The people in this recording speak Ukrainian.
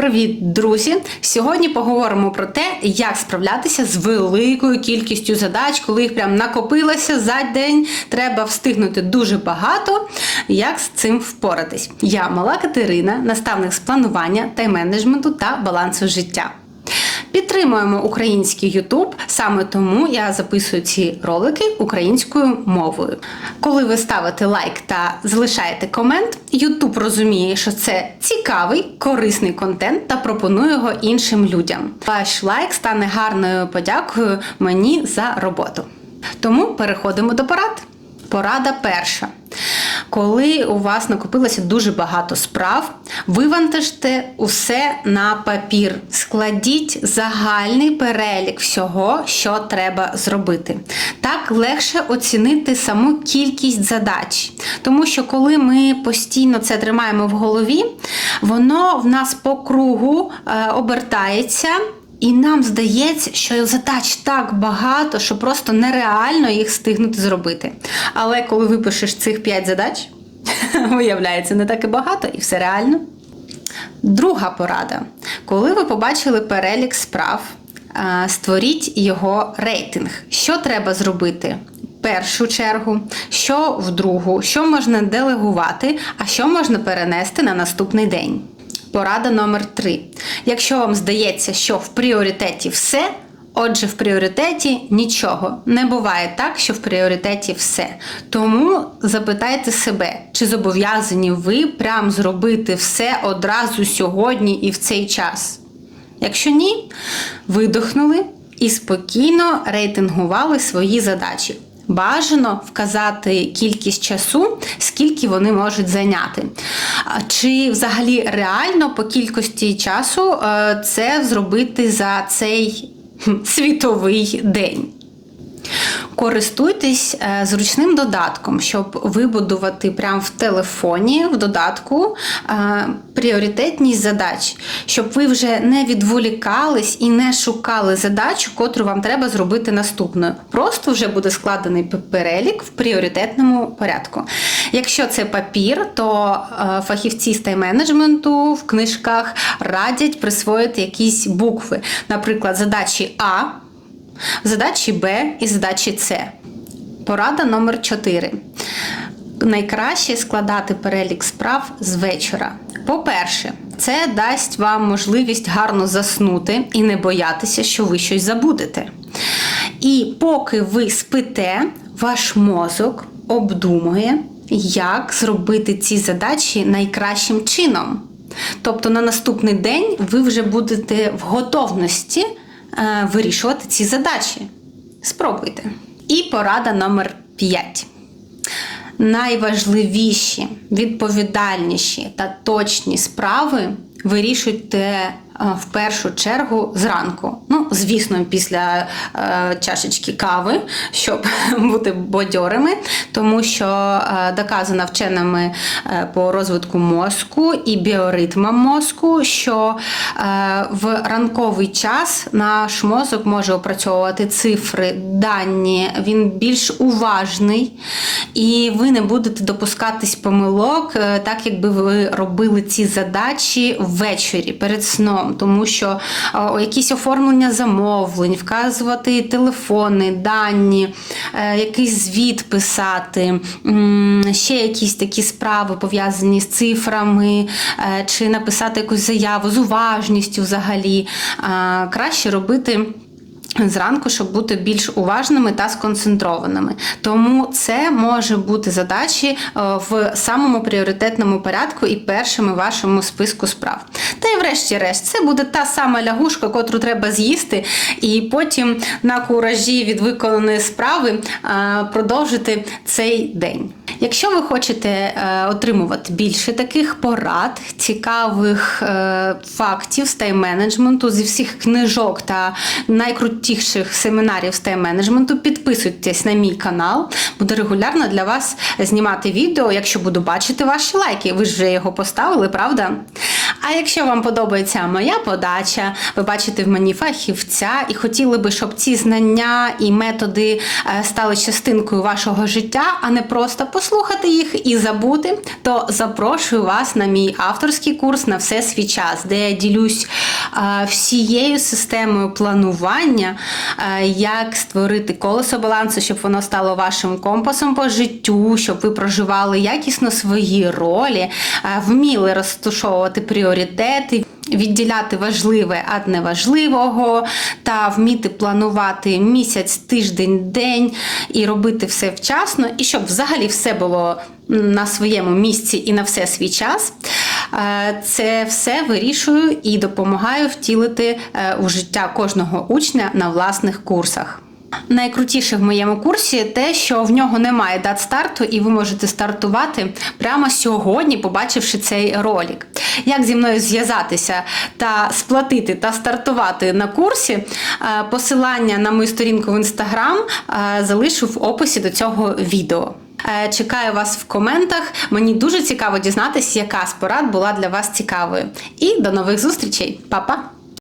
Привіт, друзі! Сьогодні поговоримо про те, як справлятися з великою кількістю задач, коли їх прям накопилося за день. Треба встигнути дуже багато. Як з цим впоратись? Я мала Катерина, наставник з планування, тайм-менеджменту та балансу життя. Підтримуємо український Ютуб, саме тому я записую ці ролики українською мовою. Коли ви ставите лайк та залишаєте комент, Ютуб розуміє, що це цікавий, корисний контент та пропонує його іншим людям. Ваш лайк стане гарною подякою мені за роботу. Тому переходимо до порад. Порада перша. Коли у вас накопилося дуже багато справ, вивантажте усе на папір, складіть загальний перелік всього, що треба зробити. Так легше оцінити саму кількість задач. Тому що коли ми постійно це тримаємо в голові, воно в нас по кругу е, обертається. І нам здається, що задач так багато, що просто нереально їх встигнути зробити. Але коли випишеш цих 5 задач, виявляється, не так і багато, і все реально. Друга порада. Коли ви побачили перелік справ, е, створіть його рейтинг. Що треба зробити? Першу чергу, що в другу, що можна делегувати, а що можна перенести на наступний день. Порада номер 3. Якщо вам здається, що в пріоритеті все, отже, в пріоритеті нічого. Не буває так, що в пріоритеті все. Тому запитайте себе, чи зобов'язані ви прям зробити все одразу сьогодні і в цей час. Якщо ні, видохнули і спокійно рейтингували свої задачі. Бажано вказати кількість часу, скільки вони можуть зайняти. Чи взагалі реально по кількості часу е, це зробити за цей світовий день? Користуйтесь е, зручним додатком, щоб вибудувати прямо в телефоні, в додатку е, пріоритетність задач, щоб ви вже не відволікались і не шукали задачу, котру вам треба зробити наступною. Просто вже буде складений перелік в пріоритетному порядку. Якщо це папір, то е, фахівці з тайм-менеджменту в книжках радять присвоїти якісь букви, наприклад, задачі А задачі Б і задачі С. Порада номер 4. Найкраще складати перелік справ з вечора. По-перше, це дасть вам можливість гарно заснути і не боятися, що ви щось забудете. І поки ви спите, ваш мозок обдумує, як зробити ці задачі найкращим чином. Тобто на наступний день ви вже будете в готовності вирішувати ці задачі. Спробуйте. І порада номер 5. Найважливіші, відповідальніші та точні справи вирішуйте е, в першу чергу зранку. Ну, звісно, після е, чашечки кави, щоб бути бадьорими, тому що е, доказано вченими е, по розвитку мозку і біоритмам мозку, що е, в ранковий час наш мозок може опрацьовувати цифри, дані, він більш уважний, і ви не будете допускатись помилок, е, так якби ви робили ці задачі ввечері перед сном, тому що е, якісь оформлення замовлень, вказувати телефони, дані, е, якийсь звіт писати, ще якісь такі справи пов'язані з цифрами, е, чи написати якусь заяву з уважністю взагалі. Краще робити. Зранку, щоб бути більш уважними та сконцентрованими. Тому це може бути задачі е, в самому пріоритетному порядку і першими вашому списку справ. Та й врешті-решт, це буде та сама лягушка, котру треба з'їсти, і потім на куражі від виконаної справи е, продовжити цей день. Якщо ви хочете е, отримувати більше таких порад, цікавих е, фактів з тайм-менеджменту зі всіх книжок та найкрутіших семінарів з тайм-менеджменту, підписуйтесь на мій канал. Буду регулярно для вас знімати відео, якщо буду бачити ваші лайки. Ви ж вже його поставили, правда? А якщо вам подобається моя подача, ви бачите в мені фахівця і хотіли би, щоб ці знання і методи е, стали частинкою вашого життя, а не просто послухати їх і забути, то запрошую вас на мій авторський курс на все свій час, де я ділюсь е, всією системою планування, е, як створити колесо балансу, щоб воно стало вашим компасом по життю, щоб ви проживали якісно свої ролі, вміли розташовувати пріоритети. Відділяти важливе від неважливого та вміти планувати місяць, тиждень, день і робити все вчасно, і щоб взагалі все було на своєму місці і на все свій час. Е, Це все вирішую і допомагаю втілити е, у життя кожного учня на власних курсах. Найкрутіше в моєму курсі те, що в нього немає дат старту, і ви можете стартувати прямо сьогодні, побачивши цей ролик. Як зі мною зв'язатися та сплатити та стартувати на курсі, е, посилання на мою сторінку в інстаграм е, залишу в описі до цього відео. Е, Чекаю вас в коментах. Мені дуже цікаво дізнатися, яка з порад була для вас цікавою. І до нових зустрічей, Па-па!